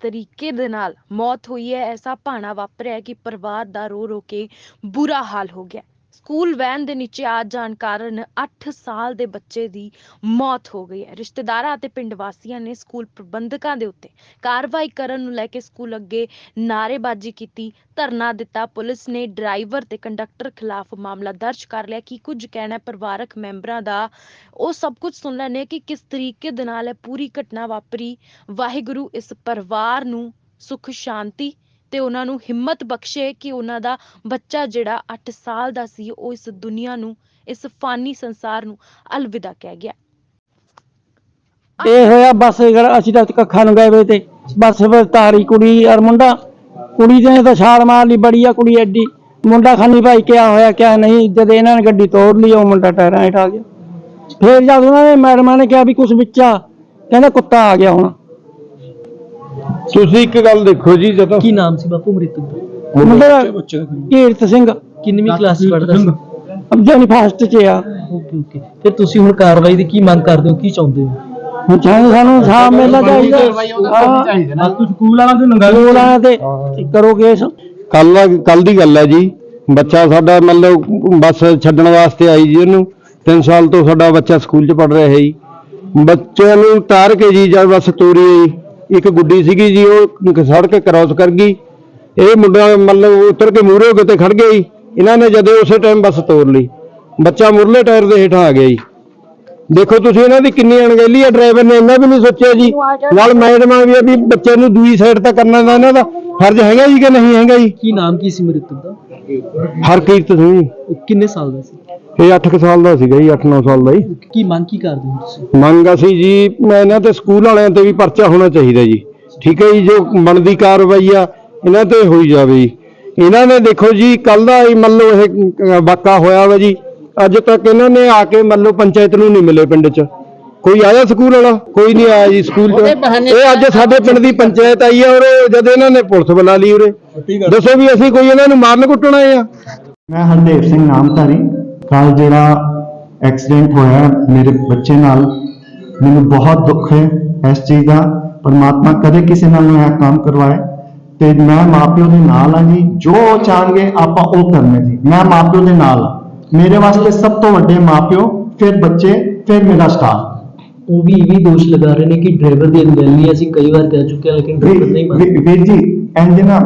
ਤਰੀਕੇ ਦੇ ਨਾਲ ਮੌਤ ਹੋਈ ਹੈ। ਐਸਾ ਭਾਣਾ ਵਾਪਰਿਆ ਕਿ ਪਰਿਵਾਰ ਦਾ ਰੋ ਰੋ ਕੇ ਬੁਰਾ ਹਾਲ ਹੋ ਗਿਆ। ਸਕੂਲ ਵੈਨ ਦੇ ਨੀਚੇ ਆ ਜਾਣ ਕਾਰਨ 8 ਸਾਲ ਦੇ ਬੱਚੇ ਦੀ ਮੌਤ ਹੋ ਗਈ ਹੈ। ਰਿਸ਼ਤੇਦਾਰਾਂ ਅਤੇ ਪਿੰਡ ਵਾਸੀਆਂ ਨੇ ਸਕੂਲ ਪ੍ਰਬੰਧਕਾਂ ਦੇ ਉੱਤੇ ਕਾਰਵਾਈ ਕਰਨ ਨੂੰ ਲੈ ਕੇ ਸਕੂਲ ਅੱਗੇ ਨਾਅਰੇਬਾਜ਼ੀ ਕੀਤੀ। ਧਰਨਾ ਦਿੱਤਾ। ਪੁਲਿਸ ਨੇ ਡਰਾਈਵਰ ਤੇ ਕੰਡਕਟਰ ਖਿਲਾਫ ਮਾਮਲਾ ਦਰਜ ਕਰ ਲਿਆ ਕੀ ਕੁਝ ਕਹਿਣਾ ਪਰਿਵਾਰਕ ਮੈਂਬਰਾਂ ਦਾ ਉਹ ਸਭ ਕੁਝ ਸੁਣ ਲੈਣੇ ਕਿ ਕਿਸ ਤਰੀਕੇ ਦੇ ਨਾਲ ਇਹ ਪੂਰੀ ਘਟਨਾ ਵਾਪਰੀ। ਵਾਹਿਗੁਰੂ ਇਸ ਪਰਿਵਾਰ ਨੂੰ ਸੁਖ, ਸ਼ਾਂਤੀ ਤੇ ਉਹਨਾਂ ਨੂੰ ਹਿੰਮਤ ਬਖਸ਼ੇ ਕਿ ਉਹਨਾਂ ਦਾ ਬੱਚਾ ਜਿਹੜਾ 8 ਸਾਲ ਦਾ ਸੀ, ਉਹ ਇਸ ਦੁਨੀਆ ਨੂੰ, ਇਸ ਫਾਨੀ ਸੰਸਾਰ ਨੂੰ ਅਲਵਿਦਾ ਕਹਿ ਗਿਆ। ਇਹ ਹੋਇਆ ਬਸ ਅਸੀਂ ਤਾਂ ਕੱਖਾਂ ਨੂੰ ਗਏ ਵੇ ਤੇ, ਬਸ ਫਿਰ ਤਾਰੀ ਕੁੜੀ ਔਰ ਮੁੰਡਾ। ਕੁੜੀ ਨੇ ਤਾਂ ਛਾਲ ਮਾਰ ਲਈ, ਬੜੀ ਆ ਕੁੜੀ ਐਡੀ। ਮੁੰਡਾ ਖਾਨੀ ਭਾਈ ਕਿਆ ਹੋਇਆ, ਕਿਆ ਨਹੀਂ, ਜਦ ਇਹਨਾਂ ਨੇ ਗੱਡੀ ਤੋੜ ਲਈ, ਉਹ ਮੁੰਡਾ ਟਾਇਰਾਂ ਹੇਠ ਆ ਗਿਆ। ਫੇਰ ਜਦ ਉਹਨਾਂ ਨੇ ਮੈਡਮਾਂ ਨੇ ਕਿਹਾ ਵੀ ਕੁਛ ਵਿੱਚਾ, ਕਹਿੰਦਾ ਕੁੱਤਾ ਆ ਗਿਆ ਹੁਣ। ਤੁਸੀਂ ਇੱਕ ਗੱਲ ਦੇਖੋ ਜੀ ਜਦੋਂ ਕੀ ਨਾਮ ਸੀ ਬਾਪੂ? ਮ੍ਰਿਤਕ ਦਾ। ਮੁੰਡਾ ਕੀਰਤ ਸਿੰਘ। ਕਿੰਨਵੀਂ ਕਲਾਸ ਚ ਪੜ੍ਹਦਾ ਸੀ? ਅਬਜਨ ਫਾਸਟ ਚ ਆ। Okay okay. ਫਿਰ ਤੁਸੀਂ ਹੁਣ ਕਾਰਵਾਈ ਦੀ ਕੀ ਮੰਗ ਕਰਦੇ ਹੋ? ਕੀ ਚਾਹੁੰਦੇ ਹੋ? ਹੁਣ ਚਾਹੀਦਾ ਸਾਨੂੰ ਸਾਹ ਮਿਲਣਾ ਚਾਹੀਦਾ। ਹਾਂ ਸਕੂਲ ਵਾਲਾ ਤੇ ਨੰਗਾ ਕਰੋ ਕੇਸ ਕੱਲ ਕੱਲ ਦੀ ਗੱਲ ਹੈ ਜੀ। ਬੱਚਾ ਸਾਡਾ ਮਤਲਬ ਬੱਸ ਛੱਡਣ ਵਾਸਤੇ ਆਈ ਜੀ ਉਹਨੂੰ। 3 ਸਾਲ ਤੋਂ ਸਾਡਾ ਬੱਚਾ ਸਕੂਲ 'ਚ ਪੜ ਰਿਹਾ ਹੈ ਜੀ। ਬੱਚੇ ਨੂੰ ਤਾਰ ਕੇ ਜੀ ਜਦ ਬੱਸ ਤੋਰੀ ਇੱਕ ਗੁੱਡੀ ਸੀਗੀ ਜੀ ਉਹ ਸੜਕ ਕ੍ਰਾਸ ਕਰ ਗਈ। ਇਹ ਮੁੰਡਾ ਮਤਲਬ ਉਤਰ ਕੇ ਮੂਹਰੇ ਹੋ ਕੇ ਤੇ ਖੜ ਗਿਆ ਜੀ। ਇਹਨਾਂ ਨੇ ਜਦੋਂ ਉਸੇ ਟਾਈਮ ਬੱਸ ਤੋਰ ਲਈ। ਬੱਚਾ ਮੁਰਲੇ ਟਾਇਰ ਦੇ ਹੇਠਾਂ ਆ ਗਿਆ ਜੀ। ਦੇਖੋ ਤੁਸੀਂ ਇਹਨਾਂ ਦੀ ਕਿੰਨੀ ਅਣਗਹਿਲੀ ਹੈ ਡਰਾਈਵਰ ਨੇ ਇਹਨਾਂ ਵੀ ਨਹੀਂ ਸੋਚਿਆ ਜੀ। ਨਾਲ ਮੈਡਮਾਂ ਵੀ ਆ ਵੀ ਬੱਚੇ ਨੂੰ ਦੂਜੀ ਸਾਈਡ ਤੇ ਕਰਨਾ ਦਾ ਇਹਨਾਂ ਦਾ ਫਰਜ਼ ਹੈਗਾ ਜੀ ਕਿ ਨਹੀਂ ਹੈਗਾ ਜੀ। ਕੀ ਨਾਮ ਕੀ ਸੀ ਮ੍ਰਿਤਕ ਦਾ? ਹਰਕੀਰਤ ਸਿੰਘ ਜੀ। ਕਿੰਨੇ ਸਾਲ ਦਾ ਸੀ? ਇਹ 8 ਸਾਲ ਦਾ ਸੀਗਾ ਜੀ 8-9 ਸਾਲ ਦਾ ਜੀ। ਕੀ ਮੰਗ ਕੀ ਕਰਦੇ ਹੋ ਤੁਸੀਂ? ਮੰਗ ਅਸੀਂ ਜੀ ਮੈਂ ਇਹਨਾਂ ਤੇ ਸਕੂਲ ਵਾਲਿਆਂ ਤੇ ਵੀ ਪਰਚਾ ਹੋਣਾ ਚਾਹੀਦਾ ਜੀ। ਠੀਕ ਹੈ ਜੀ ਜੋ ਬਣਦੀ ਕਾਰਵਾਈ ਆ ਇਹਨਾਂ ਤੇ ਹੋਈ ਜਾਵੇ ਜੀ। ਇਹਨਾਂ ਨੇ ਦੇਖੋ ਜੀ ਕੱਲ ਦਾ ਹੀ ਮੰਨ ਲਓ ਇਹ ਵਾਕਾ ਹੋਇਆ ਵਾ ਜੀ। ਅੱਜ ਤੱਕ ਇਹਨਾਂ ਨੇ ਆ ਕੇ ਮੰਨ ਲਓ ਪੰਚਾਇਤ ਨੂੰ ਨਹੀਂ ਮਿਲੇ ਪਿੰਡ 'ਚ। ਕੋਈ ਆਇਆ ਸਕੂਲ ਵਾਲਾ? ਕੋਈ ਨਹੀਂ ਆਇਆ ਜੀ ਸਕੂਲ 'ਚ ਇਹ ਅੱਜ ਸਾਡੇ ਪਿੰਡ ਦੀ ਪੰਚਾਇਤ ਆਈ ਆ ਔਰ ਜਦ ਇਹਨਾਂ ਨੇ ਪੁਲਿਸ ਬੁਲਾ ਲਈ ਉਰੇ। ਦੱਸੋ ਵੀ ਅਸੀਂ ਕੋਈ ਇਹਨਾਂ ਨੂੰ ਮਾਰਨ ਕੁੱਟਣ ਆਏ ਆ? ਮੈਂ ਹਰਦੇਵ ਸਿੰਘ ਨਾਮਧਾਰੀ। ਕੱਲ ਜਿਹੜਾ ਐਕਸੀਡੈਂਟ ਹੋਇਆ ਮੇਰੇ ਬੱਚੇ ਨਾਲ ਮੈਨੂੰ ਬਹੁਤ ਦੁੱਖ ਹੈ ਇਸ ਚੀਜ਼ ਦਾ। ਪਰਮਾਤਮਾ ਕਦੇ ਕਿਸੇ ਨਾਲ ਨਾ ਕੰਮ ਕਰਵਾਏ ਤੇ ਮੈਂ ਮਾਪਿਓ ਦੇ ਨਾਲ ਹਾਂ ਜੀ। ਜੋ ਚਾਹਣਗੇ ਆਪਾਂ ਉਹ ਕਰਨਾ ਜੀ। ਮੈਂ ਮਾਪਿਓ ਦੇ ਨਾਲ ਹਾਂ। ਮੇਰੇ ਵਾਸਤੇ ਸਭ ਤੋਂ ਵੱਡੇ ਮਾਪਿਓ ਫਿਰ ਬੱਚੇ ਫਿਰ ਮੇਰਾ ਸਟਾਫ ਉਹ ਵੀ ਇਹ ਵੀ ਦੋਸ਼ ਲਗਾ ਰਹੇ ਨੇ ਕਿ ਡਰਾਈਵਰ ਦੀ ਅਣਗਹਿਲੀ ਅਸੀਂ ਕਈ ਵਾਰ ਕਹਿ ਚੁੱਕੇ ਹਾਂ ਲੇਕਿਨ ਡਰਾਈਵਰ ਨਹੀਂ ਮੰਨਦਾ। ਵੀਰ ਜੀ ਇੰਜ ਨਾ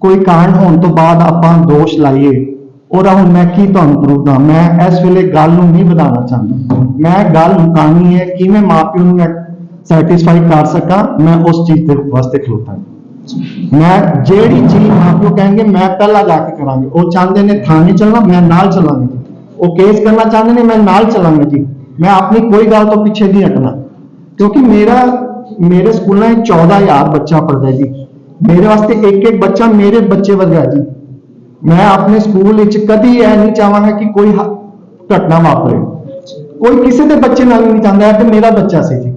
ਕੋਈ ਕਾਂਡ ਹੋਣ ਤੋਂ ਬਾਅਦ ਆਪਾਂ ਦੋਸ਼ ਲਾਈਏ। ਉਹਦਾ ਹੁਣ ਮੈਂ ਕੀ ਤੁਹਾਨੂੰ ਪ੍ਰੂਫ ਦਾਂ ਮੈਂ ਇਸ ਵੇਲੇ ਗੱਲ ਨੂੰ ਨਹੀਂ ਵਧਾਉਣਾ ਚਾਹੁੰਦਾ। ਮੈਂ ਗੱਲ ਮੁਕਾਣੀ ਹੈ, ਕਿਵੇਂ ਮਾਪਿਓ ਨੂੰ ਮੈਂ ਸੈਟੀਸਫਾਈ ਕਰ ਸਕਾਂ, ਮੈਂ ਉਸ ਚੀਜ਼ ਦੇ ਵਾਸਤੇ ਖਲੋਤਾ ਮੈਂ ਜਿਹੜੀ ਚੀਜ਼ ਮਾਪਿਓ ਕਹਿਣਗੇ, ਮੈਂ ਪਹਿਲਾਂ ਜਾ ਕੇ ਕਰਾਂਗੇ। ਉਹ ਚਾਹੁੰਦੇ ਨੇ ਥਾਣੇ ਚੱਲਣਾ, ਮੈਂ ਨਾਲ ਚੱਲਾਂਗਾ ਜੀ। ਉਹ ਕੇਸ ਕਰਨਾ ਚਾਹੁੰਦੇ ਨੇ, ਮੈਂ ਨਾਲ ਚੱਲਾਂਗਾ ਜੀ। ਮੈਂ ਆਪਣੀ ਕੋਈ ਗੱਲ ਤੋਂ ਪਿੱਛੇ ਨਹੀਂ ਹਟਣਾ। ਕਿਉਂਕਿ ਮੇਰਾ, ਮੇਰੇ ਸਕੂਲਾਂ 'ਚ 14000 ਬੱਚਾ ਪੜਦਾ ਜੀ। ਮੇਰੇ ਵਾਸਤੇ ਇੱਕ ਇੱਕ ਬੱਚਾ ਮੇਰੇ ਬੱਚੇ ਵਰਗਾ ਜੀ। ਮੈਂ ਆਪਣੇ ਸਕੂਲ ਵਿੱਚ ਕਦੀ ਇਹ ਨਹੀਂ ਚਾਹਾਂਗਾ ਕਿ ਕੋਈ ਘਟਨਾ ਵਾਪਰੇ। ਕੋਈ ਕਿਸੇ ਦੇ ਬੱਚੇ ਨਾਲ ਨਹੀਂ ਚਾਹੁੰਦਾ ਤੇ ਮੇਰਾ ਬੱਚਾ ਸੀ ਜੀ।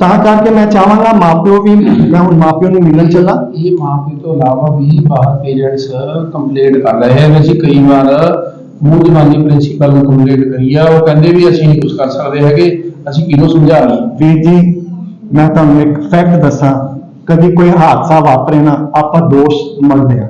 ਤਾਂ ਕਰਕੇ ਮੈਂ ਚਾਹਾਂਗਾ ਮਾਪਿਓ ਵੀ ਮੈਂ ਹੁਣ ਮਾਪਿਓ ਨੂੰ ਮਿਲਣ ਚੱਲਾਂ। ਇਹ ਮਾਪੇ ਤੋਂ ਇਲਾਵਾ ਵੀ ਬਾਹਰ ਪੇਰੈਂਟਸ ਕੰਪਲੇਂਟ ਕਰ ਰਹੇ ਹਨ ਅਸੀਂ ਕਈ ਵਾਰ ਮੂੰਹ ਜ਼ਬਾਨੀ ਪ੍ਰਿੰਸੀਪਲ ਨੂੰ ਕੰਪਲੇਂਟ ਕਰੀ ਆ। ਉਹ ਕਹਿੰਦੇ ਵੀ ਅਸੀਂ ਨਹੀਂ ਕੁਝ ਕਰ ਸਕਦੇ ਹੈਗੇ। ਅਸੀਂ ਕਿਹਨੂੰ ਸਮਝਾ ਲਈਏ ਵੀਰ ਜੀ ਮੈਂ ਤੁਹਾਨੂੰ ਇੱਕ ਫੈਕਟ ਦੱਸਾਂ। ਕਦੀ ਕੋਈ ਹਾਦਸਾ ਵਾਪਰੇ ਨਾ ਆਪਾਂ ਦੋਸ਼ ਮੰਨਦੇ ਆ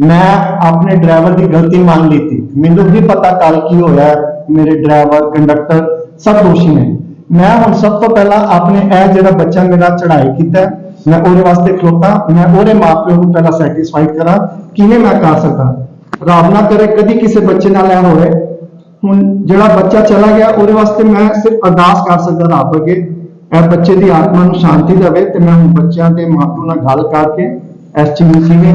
ਮੈਂ ਆਪਣੇ ਡਰਾਈਵਰ ਦੀ ਗਲਤੀ ਮੰਨ ਲਈ ਮੈਨੂੰ ਵੀ ਪਤਾ ਕੱਲ ਕੀ ਹੋਇਆ ਹੈ। ਮੇਰੇ ਡਰਾਈਵਰ ਕੰਡਕਟਰ ਸਭ ਦੋਸ਼ੀ ਨੇ ਮੈਂ ਹੁਣ ਸਭ ਤੋਂ ਪਹਿਲਾਂ ਆਪਣੇ ਇਹ ਜਿਹੜਾ ਬੱਚਾ ਮੇਰਾ ਚੜ੍ਹਾਈ ਕੀਤਾ ਹੈ, ਮੈਂ ਉਹਦੇ ਵਾਸਤੇ ਖਲੋਤਾ ਮੈਂ ਉਹਦੇ ਮਾਪਿਆਂ ਨੂੰ ਪਹਿਲਾਂ ਸੈਟੀਸਫਾਈ ਕਰਾਂ ਕਿਵੇਂ ਮੈਂ ਕਰ ਸਕਦਾ ਰੱਬ ਨਾ ਕਰੇ ਕਦੀ ਕਿਸੇ ਬੱਚੇ ਨਾਲ ਇਹ ਹੋਵੇ ਹੁਣ ਜਿਹੜਾ ਬੱਚਾ ਚਲਾ ਗਿਆ ਉਹਦੇ ਵਾਸਤੇ ਮੈਂ ਸਿਰਫ ਅਰਦਾਸ ਕਰ ਸਕਦਾ ਰੱਬ ਅੱਗੇ ਇਹ ਬੱਚੇ ਦੀ ਆਤਮਾ ਨੂੰ ਸ਼ਾਂਤੀ ਦੇਵੇ ਤੇ ਮੈਂ ਹੁਣ ਬੱਚਿਆਂ ਦੇ ਮਾਪਿਆਂ ਨਾਲ ਗੱਲ ਕਰਕੇ ਇਸ ਚੀਜ਼ ਨੂੰ ਕਿਵੇਂ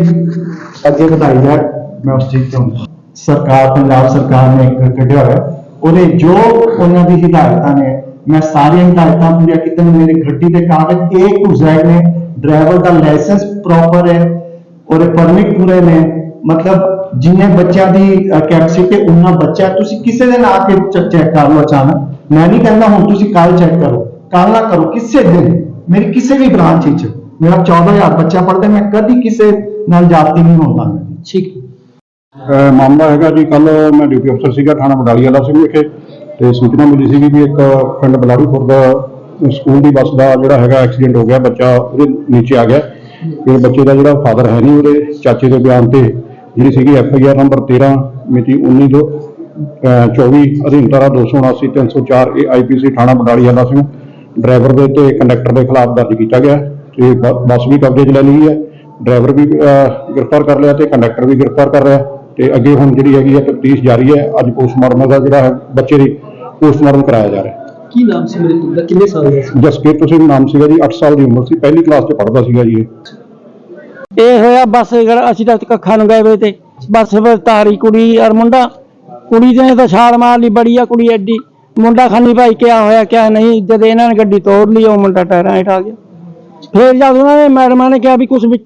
ਅੱਗੇ ਵਧਾਈ ਹੈ। ਮੈਂ ਉਸ ਚੀਜ਼ ਤੋਂ ਸਰਕਾਰ, ਪੰਜਾਬ ਸਰਕਾਰ ਨੇ ਇੱਕ ਕੱਢਿਆ ਹੋਇਆ। ਉਹਦੇ ਜੋ ਉਹਨਾਂ ਦੀ ਹਿਦਾਇਤਾਂ ਨੇ, ਮੈਂ ਸਾਰੀਆਂ ਹਿਦਾਇਤਾਂ ਪੂਰੀਆਂ ਕੀਤੀਆਂ ਨੇ। ਗੱਡੀ ਦੇ ਕਾਗਜ਼ A to Z ਨੇ। ਡਰਾਈਵਰ ਦਾ ਲਾਇਸੈਂਸ ਪ੍ਰੋਪਰ ਹੈ ਉਹਦੇ ਪਰਮਿਟ ਪੂਰੇ ਨੇ। ਮਤਲਬ ਜਿੰਨੇ ਬੱਚਿਆਂ ਦੀ ਕੈਪੈਸਿਟੀ ਉਹਨਾਂ ਬੱਚਾ ਤੁਸੀਂ ਕਿਸੇ ਦਿਨ ਆ ਕੇ ਚੈੱਕ ਕਰ ਲਓ ਅਚਾਨਕ। ਮੈਂ ਨਹੀਂ ਕਹਿੰਦਾ ਹੁਣ ਤੁਸੀਂ ਕੱਲ ਚੈੱਕ ਕਰੋ। ਕੱਲ ਨਾ ਕਰੋ, ਕਿਸੇ ਦਿਨ। ਮੇਰੀ ਕਿਸੇ ਵੀ ਬ੍ਰਾਂਚ ਵਿੱਚ। ਮੇਰਾ 14000 ਬੱਚਾ ਪੜ੍ਹਦਾ ਮੈਂ ਕਦੀ ਕਿਸੇ ਨਾਲ ਜਾਤੀ ਨਹੀਂ ਹੁੰਦਾ। ਠੀਕ। ਅਹ ਮਾਮਲਾ ਹੈਗਾ ਜੀ ਕੱਲ ਮੈਂ ਡਿਊਟੀ ਅਫਸਰ ਸੀਗਾ ਥਾਣਾ ਬਡਾਲੀ ਵਾਲਾ ਸਿੰਘ ਵਿਖੇ ਤੇ ਸੂਚਨਾ ਮਿਲੀ ਸੀਗੀ ਵੀ ਇੱਕ ਪਿੰਡ ਬਲਾੜੀਪੁਰ ਦਾ ਸਕੂਲ ਦੀ ਬੱਸ ਦਾ ਜਿਹੜਾ ਹੈਗਾ ਐਕਸੀਡੈਂਟ ਹੋ ਗਿਆ ਬੱਚਾ ਉਹਦੇ ਨੀਚੇ ਆ ਗਿਆ। ਇਹ ਬੱਚੇ ਦਾ ਜਿਹੜਾ ਫਾਦਰ ਹੈ ਨਹੀਂ ਉਹਦੇ ਚਾਚੇ ਦੇ ਬਿਆਨ ਤੇ ਜਿਹੜੀ ਸੀਗੀ ਐਫ ਆਈ ਆਰ ਨੰਬਰ 13 ਮਿਤੀ 19 ਦੋ ਅਹ 24 ਅਧੀਨ ਧਾਰਾ 279 304 ਇਹ ਆਈਪੀਸੀ ਥਾਣਾ ਬਡਾਲੀ ਵਾਲਾ ਸਿੰਘ ਡਰਾਈਵਰ ਦੇ ਤੇ ਕੰਡਕਟਰ ਦੇ ਖਿਲਾਫ ਦਰਜ ਕੀਤਾ ਗਿਆ। ਤੇ ਬੱਸ ਵੀ ਕਬਜ਼ੇ 'ਚ ਲੈ ਲਈ ਹੈ ਡਰਾਈਵਰ ਵੀ ਗ੍ਰਿਫਤਾਰ ਕਰ ਲਿਆ ਤੇ ਕੰਡਕਟਰ ਵੀ ਗ੍ਰਿਫਤਾਰ ਕਰ ਲਿਆ ਤੇ ਅੱਗੇ ਹੁਣ ਜਿਹੜੀ ਹੈਗੀ ਹੈ ਤਫਤੀਸ਼ ਜਾਰੀ ਹੈ ਅੱਜ ਪੋਸਟਮਾਰਟਮ ਦਾ ਜਿਹੜਾ ਹੈ ਬੱਚੇ ਦੀ ਪੋਸਟਮਾਰਟਮ ਕਰਾਇਆ ਜਾ ਰਿਹਾ ਹੈ। ਕੀ ਨਾਮ ਸੀ ਮ੍ਰਿਤਕ ਦਾ ਕਿੰਨੇ ਸਾਲ ਦਾ ਸੀ? ਜਸਕੀਰਤ ਸਿੰਘ ਨਾਮ ਸੀਗਾ ਜੀ 8 ਸਾਲ ਦੀ ਉਮਰ ਸੀ ਪਹਿਲੀ ਕਲਾਸ 'ਚ ਪੜ੍ਹਦਾ ਸੀਗਾ ਜੀ ਇਹ। ਇਹ ਹੋਇਆ ਬਸ ਅਸੀਂ ਤਾਂ ਕੱਖਾਂ ਨੂੰ ਗਏ ਵੇ ਤੇ ਬਸ ਫਿਰ ਤਾਰੀ ਕੁੜੀ ਔਰ ਮੁੰਡਾ ਕੁੜੀ ਨੇ ਤਾਂ ਛਾਲ ਮਾਰ ਲਈ ਬੜੀ ਆ ਕੁੜੀ ਐਡੀ। ਮੁੰਡਾ ਖਾਨੀ ਭਾਈ ਕਿਆ ਹੋਇਆ ਕਿਆ ਨਹੀਂ ਜਦ ਇਹਨਾਂ ਨੇ ਗੱਡੀ ਤੋੜ ਲਈ ਉਹ ਮੁੰਡਾ ਟਾਇਰਾਂ ਹੇਠ ਆ ਗਿਆ। ਫਿਰ ਜਦ ਉਹਨਾਂ ਨੇ ਮੈਡਮਾਂ ਨੇ ਕਿਹਾ ਵੀ ਕੁਝ ਵਿੱਚ